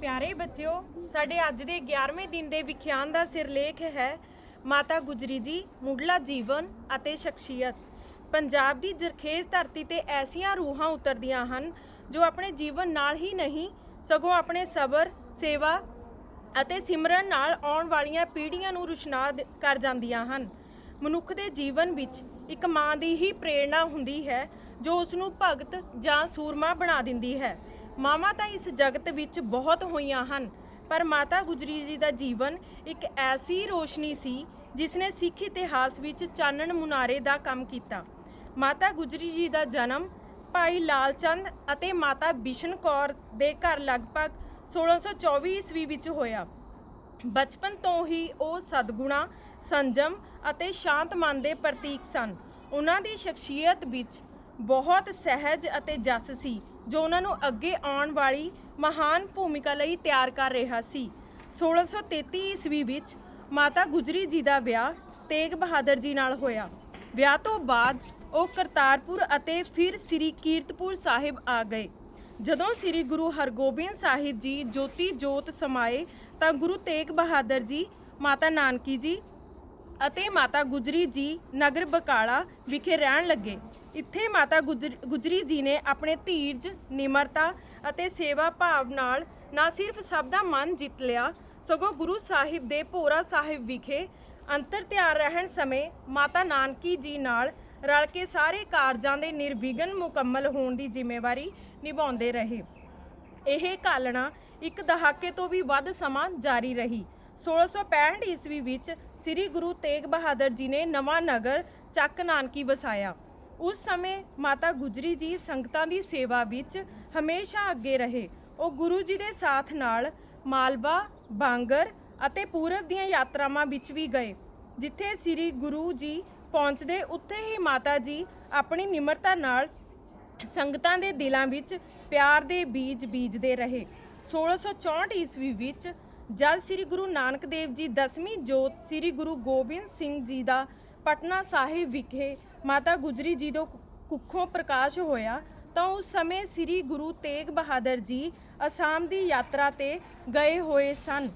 ਪਿਆਰੇ ਬੱਚਿਓ, ਸਾਡੇ ਅੱਜ ਦੇ 11ਵੇਂ ਦਿਨ ਦੇ ਵਿਖਿਆਨ ਦਾ ਸਿਰਲੇਖ ਹੈ ਮਾਤਾ ਗੁਜਰੀ ਜੀ, ਮੁੱਢਲਾ ਜੀਵਨ ਅਤੇ ਸ਼ਖਸੀਅਤ। ਪੰਜਾਬ ਦੀ ਜਰਖੇਜ਼ ਧਰਤੀ ਤੇ ਐਸੀਆਂ ਰੂਹਾਂ ਉਤਰਦੀਆਂ ਹਨ, ਜੋ ਆਪਣੇ ਜੀਵਨ ਨਾਲ ਹੀ ਨਹੀਂ, ਸਗੋਂ ਆਪਣੇ ਸਬਰ, ਸੇਵਾ ਅਤੇ ਸਿਮਰਨ ਨਾਲ ਆਉਣ ਵਾਲੀਆਂ ਪੀੜ੍ਹੀਆਂ ਨੂੰ ਰੁਸ਼ਨਾ ਦ- ਕਰ ਜਾਂਦੀਆਂ ਹਨ। ਮਨੁੱਖ ਦੇ ਜੀਵਨ ਵਿੱਚ ਇੱਕ ਮਾਂ ਦੀ ਹੀ ਪ੍ਰੇਰਣਾ ਹੁੰਦੀ ਹੈ, ਜੋ ਉਸ ਨੂੰ ਭਗਤ ਜਾਂ ਸੂਰਮਾ ਬਣਾ ਦਿੰਦੀ ਹੈ। ਮਾਵਾਂ ਤਾਂ ਇਸ ਜਗਤ ਵਿੱਚ ਬਹੁਤ ਹੋਈਆਂ ਹਨ, ਪਰ ਮਾਤਾ ਗੁਜਰੀ ਜੀ ਦਾ ਜੀਵਨ ਇੱਕ ਐਸੀ ਰੋਸ਼ਨੀ ਸੀ ਜਿਸ ਨੇ ਸਿੱਖ ਇਤਿਹਾਸ ਵਿੱਚ ਚਾਨਣ ਮੁਨਾਰੇ ਦਾ ਕੰਮ ਕੀਤਾ। ਮਾਤਾ ਗੁਜਰੀ ਜੀ ਦਾ ਜਨਮ ਭਾਈ ਲਾਲਚੰਦ ਅਤੇ ਮਾਤਾ ਬਿਸ਼ਨ ਕੌਰ ਦੇ ਘਰ ਲਗਭਗ 1624 ਈਸਵੀ ਵਿੱਚ ਹੋਇਆ। ਬਚਪਨ ਤੋਂ ਹੀ ਉਹ ਸਦਗੁਣਾ, ਸੰਜਮ ਅਤੇ ਸ਼ਾਂਤ ਮਨ ਦੇ ਪ੍ਰਤੀਕ ਸਨ। ਉਹਨਾਂ ਦੀ ਸ਼ਖਸੀਅਤ ਵਿੱਚ ਬਹੁਤ ਸਹਿਜ ਅਤੇ ਜਸ ਸੀ। ਜੋ ਉਹਨਾਂ ਨੂੰ ਅੱਗੇ ਆਉਣ ਵਾਲੀ ਮਹਾਨ ਭੂਮਿਕਾ ਲਈ ਤਿਆਰ ਕਰ ਰਿਹਾ ਸੀ। 1633 ਈਸਵੀ ਵਿੱਚ ਮਾਤਾ ਗੁਜਰੀ ਜੀ ਦਾ ਵਿਆਹ ਤੇਗ ਬਹਾਦਰ ਜੀ ਨਾਲ ਹੋਇਆ। ਵਿਆਹ ਤੋਂ ਬਾਅਦ ਉਹ ਕਰਤਾਰਪੁਰ ਅਤੇ ਫਿਰ ਸ੍ਰੀ ਕੀਰਤਪੁਰ ਸਾਹਿਬ ਆ ਗਏ। ਜਦੋਂ ਸ੍ਰੀ ਗੁਰੂ ਹਰਗੋਬਿੰਦ ਸਾਹਿਬ ਜੀ ਜੋਤੀ ਜੋਤ ਸਮਾਏ ਤਾਂ ਗੁਰੂ ਤੇਗ ਬਹਾਦਰ ਜੀ, ਮਾਤਾ ਨਾਨਕੀ ਜੀ ਅਤੇ ਮਾਤਾ ਗੁਜਰੀ ਜੀ ਨਗਰ ਬਕਾਲਾ ਵਿਖੇ ਰਹਿਣ ਲੱਗੇ। ਇੱਥੇ ਮਾਤਾ ਗੁਜਰ- ਗੁਜਰੀ ਜੀ ਨੇ ਆਪਣੇ ਧੀਰਜ, ਨਿਮਰਤਾ ਅਤੇ ਸੇਵਾ ਭਾਵ ਨਾਲ ਨਾ ਸਿਰਫ ਸਭ ਦਾ ਮਨ ਜਿੱਤ ਲਿਆ, ਸਗੋਂ ਗੁਰੂ ਸਾਹਿਬ ਦੇ ਭੋਰਾ ਸਾਹਿਬ ਵਿਖੇ ਅੰਤਰ ਧਿਆਨ ਰਹਿਣ ਸਮੇਂ ਮਾਤਾ ਨਾਨਕੀ ਜੀ ਨਾਲ ਰਲ ਕੇ ਸਾਰੇ ਕਾਰਜਾਂ ਦੇ ਨਿਰਵਿਘਨ ਮੁਕੰਮਲ ਹੋਣ ਦੀ ਜ਼ਿੰਮੇਵਾਰੀ ਨਿਭਾਉਂਦੇ ਰਹੇ। ਇਹ ਕਾਲਣਾ ਇੱਕ ਦਹਾਕੇ ਤੋਂ ਵੀ ਵੱਧ ਸਮਾਂ ਜਾਰੀ ਰਹੀ। 1665 ਈਸਵੀ ਵਿੱਚ ਸ੍ਰੀ ਗੁਰੂ ਤੇਗ ਬਹਾਦਰ ਜੀ ਨੇ ਨਵਾਂ ਨਗਰ ਚੱਕ ਨਾਨਕੀ ਵਸਾਇਆ। ਉਸ ਸਮੇਂ ਮਾਤਾ ਗੁਜਰੀ ਜੀ ਸੰਗਤਾਂ ਦੀ ਸੇਵਾ ਵਿੱਚ ਹਮੇਸ਼ਾ ਅੱਗੇ ਰਹੇ। ਉਹ ਗੁਰੂ ਜੀ ਦੇ ਸਾਥ ਨਾਲ ਮਾਲਵਾ, ਬਾਂਗਰ ਅਤੇ ਪੂਰਬ ਦੀਆਂ ਯਾਤਰਾਵਾਂ ਵਿੱਚ ਵੀ ਗਏ, ਜਿੱਥੇ ਸ੍ਰੀ ਗੁਰੂ ਜੀ ਪਹੁੰਚਦੇ ਉੱਥੇ ਹੀ ਮਾਤਾ ਜੀ ਆਪਣੀ ਨਿਮਰਤਾ ਨਾਲ ਸੰਗਤਾਂ ਦੇ ਦਿਲਾਂ ਵਿੱਚ ਪਿਆਰ ਦੇ ਬੀਜ ਬੀਜਦੇ ਰਹੇ। 1664 ਈਸਵੀ ਵਿੱਚ ਜਦ ਸ੍ਰੀ ਗੁਰੂ ਨਾਨਕ ਦੇਵ ਜੀ ਦਸਵੀਂ ਜੋਤ ਸ੍ਰੀ ਗੁਰੂ ਗੋਬਿੰਦ ਸਿੰਘ ਜੀ ਦਾ ਪਟਨਾ ਸਾਹਿਬ ਵਿਖੇ ਮਾਤਾ ਗੁਜਰੀ ਜੀ ਤੋਂ ਕੁੱਖੋਂ ਪ੍ਰਕਾਸ਼ ਹੋਇਆ, ਤਾਂ ਉਸ ਸਮੇਂ ਸ੍ਰੀ ਗੁਰੂ ਤੇਗ ਬਹਾਦਰ ਜੀ ਅਸਾਮ ਦੀ ਯਾਤਰਾ ਤੇ ਗਏ ਹੋਏ ਸਨ।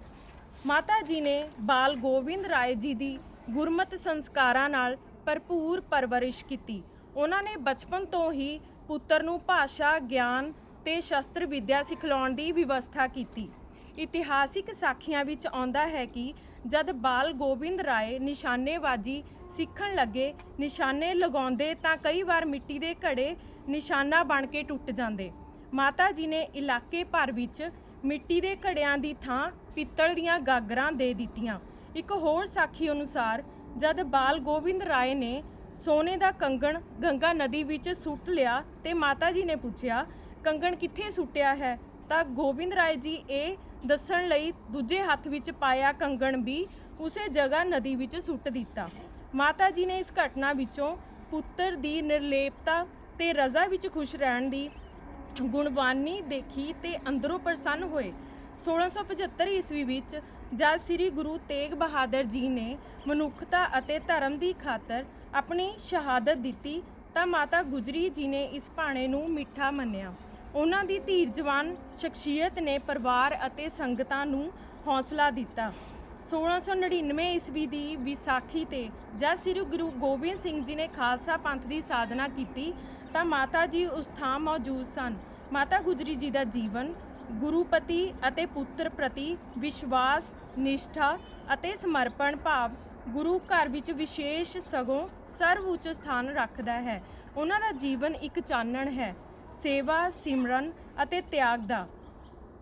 ਮਾਤਾ ਜੀ ਨੇ ਬਾਲ ਗੋਬਿੰਦ ਰਾਏ ਜੀ ਦੀ ਗੁਰਮਤ ਸੰਸਕਾਰਾਂ ਨਾਲ ਭਰਪੂਰ ਪਰਵਰਿਸ਼ ਕੀਤੀ। ਉਹਨਾਂ ਨੇ ਬਚਪਨ ਤੋਂ ਹੀ ਪੁੱਤਰ ਨੂੰ ਭਾਸ਼ਾ, ਗਿਆਨ ਤੇ ਸ਼ਸਤਰ ਵਿੱਦਿਆ ਸਿਖਲਾਉਣ ਦੀ ਵਿਵਸਥਾ ਕੀਤੀ। ਇਤਿਹਾਸਿਕ ਸਾਖੀਆਂ ਵਿੱਚ ਆਉਂਦਾ ਹੈ ਕਿ ਜਦ ਬਾਲ ਗੋਬਿੰਦ ਰਾਏ ਨਿਸ਼ਾਨੇਬਾਜ਼ੀ ਸਿੱਖਣ ਲੱਗੇ, ਨਿਸ਼ਾਨੇ ਲਗਾਉਂਦੇ ਤਾਂ ਕਈ ਵਾਰ ਮਿੱਟੀ ਦੇ ਘੜੇ ਨਿਸ਼ਾਨਾ ਬਣ ਕੇ ਟੁੱਟ ਜਾਂਦੇ। ਮਾਤਾ ਜੀ ਨੇ ਇਲਾਕੇ ਭਰ ਵਿੱਚ ਮਿੱਟੀ ਦੇ ਘੜਿਆਂ ਦੀ ਥਾਂ ਪਿੱਤਲ ਦੀਆਂ ਗਾਗਰਾਂ ਦੇ ਦਿੱਤੀਆਂ। ਇੱਕ ਹੋਰ ਸਾਖੀ ਅਨੁਸਾਰ, ਜਦ ਬਾਲ ਗੋਬਿੰਦ ਰਾਏ ਨੇ ਸੋਨੇ ਦਾ ਕੰਗਣ ਗੰਗਾ ਨਦੀ ਵਿੱਚ ਸੁੱਟ ਲਿਆ ਤੇ ਮਾਤਾ ਜੀ ਨੇ ਪੁੱਛਿਆ, ਕੰਗਣ ਕਿੱਥੇ ਸੁੱਟਿਆ ਹੈ? ਤਾਂ ਗੋਬਿੰਦ ਰਾਏ ਜੀ ਇਹ ਦੱਸਣ ਲਈ ਦੂਜੇ ਹੱਥ ਵਿੱਚ ਪਾਇਆ ਕੰਗਣ ਵੀ ਉਸੇ ਜਗ੍ਹਾ ਨਦੀ ਵਿੱਚ ਸੁੱਟ ਦਿੱਤਾ। ਮਾਤਾ ਜੀ ਨੇ ਇਸ ਘਟਨਾ ਵਿੱਚੋਂ ਪੁੱਤਰ ਦੀ ਨਿਰਲੇਪਤਾ ਤੇ ਰਜ਼ਾ ਵਿੱਚ ਖੁਸ਼ ਰਹਿਣ ਦੀ ਗੁਣਵਾਨੀ ਦੇਖੀ ਤੇ ਅੰਦਰੋਂ ਪ੍ਰਸੰਨ ਹੋਏ। 1675 ਈਸਵੀ ਵਿੱਚ ਜਦ ਸ੍ਰੀ ਗੁਰੂ ਤੇਗ ਬਹਾਦਰ ਜੀ ਨੇ ਮਨੁੱਖਤਾ ਅਤੇ ਧਰਮ ਦੀ ਖਾਤਰ ਆਪਣੀ ਸ਼ਹਾਦਤ ਦਿੱਤੀ ਤਾਂ ਮਾਤਾ ਗੁਜਰੀ ਜੀ ਨੇ ਇਸ ਭਾਣੇ ਨੂੰ ਮਿੱਠਾ ਮੰਨਿਆ। ਉਹਨਾਂ ਦੀ ਧੀਰ ਜਵਾਨ ਸ਼ਖਸੀਅਤ ਨੇ ਪਰਿਵਾਰ ਅਤੇ ਸੰਗਤਾਂ ਨੂੰ ਹੌਸਲਾ ਦਿੱਤਾ। 1699 ਈਸਵੀ ਦੀ ਵਿਸਾਖੀ ਤੇ ਜਦ ਸ੍ਰੀ ਗੁਰੂ ਗੋਬਿੰਦ ਸਿੰਘ ਜੀ ਨੇ ਖਾਲਸਾ ਪੰਥ ਦੀ ਸਾਜਨਾ ਕੀਤੀ, ਤਾਂ ਮਾਤਾ ਜੀ ਉਸ ਥਾਂ ਮੌਜੂਦ ਸਨ। ਮਾਤਾ ਗੁਜਰੀ ਜੀ ਦਾ ਜੀਵਨ, ਗੁਰੂਪਤੀ ਅਤੇ ਪੁੱਤਰ ਪ੍ਰਤੀ ਵਿਸ਼ਵਾਸ, ਨਿਸ਼ਠਾ ਅਤੇ ਸਮਰਪਣ ਭਾਵ ਗੁਰੂ ਘਰ ਵਿੱਚ ਵਿਸ਼ੇਸ਼ ਸਗੋਂ ਸਰਵਉੱਚ ਸਥਾਨ ਰੱਖਦਾ ਹੈ। ਉਹਨਾਂ ਦਾ ਜੀਵਨ ਇੱਕ ਚਾਨਣ ਹੈ। ਸੇਵਾ, ਸਿਮਰਨ ਅਤੇ ਤਿਆਗ ਦਾ।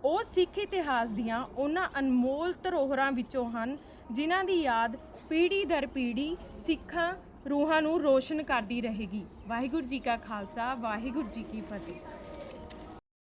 ਉਹ ਸਿੱਖ ਇਤਿਹਾਸ ਦੀਆਂ ਉਹਨਾਂ ਅਨਮੋਲ ਧਰੋਹਰਾਂ ਵਿੱਚੋਂ ਹਨ, ਜਿਨ੍ਹਾਂ ਦੀ ਯਾਦ ਪੀੜ੍ਹੀ ਦਰ ਪੀੜ੍ਹੀ ਸਿੱਖਾਂ ਰੂਹਾਂ ਨੂੰ ਰੋਸ਼ਨ ਕਰਦੀ ਰਹੇਗੀ। ਵਾਹਿਗੁਰੂ ਜੀ ਕਾ ਖਾਲਸਾ, ਵਾਹਿਗੁਰੂ ਜੀ ਕੀ ਫਤਿਹ।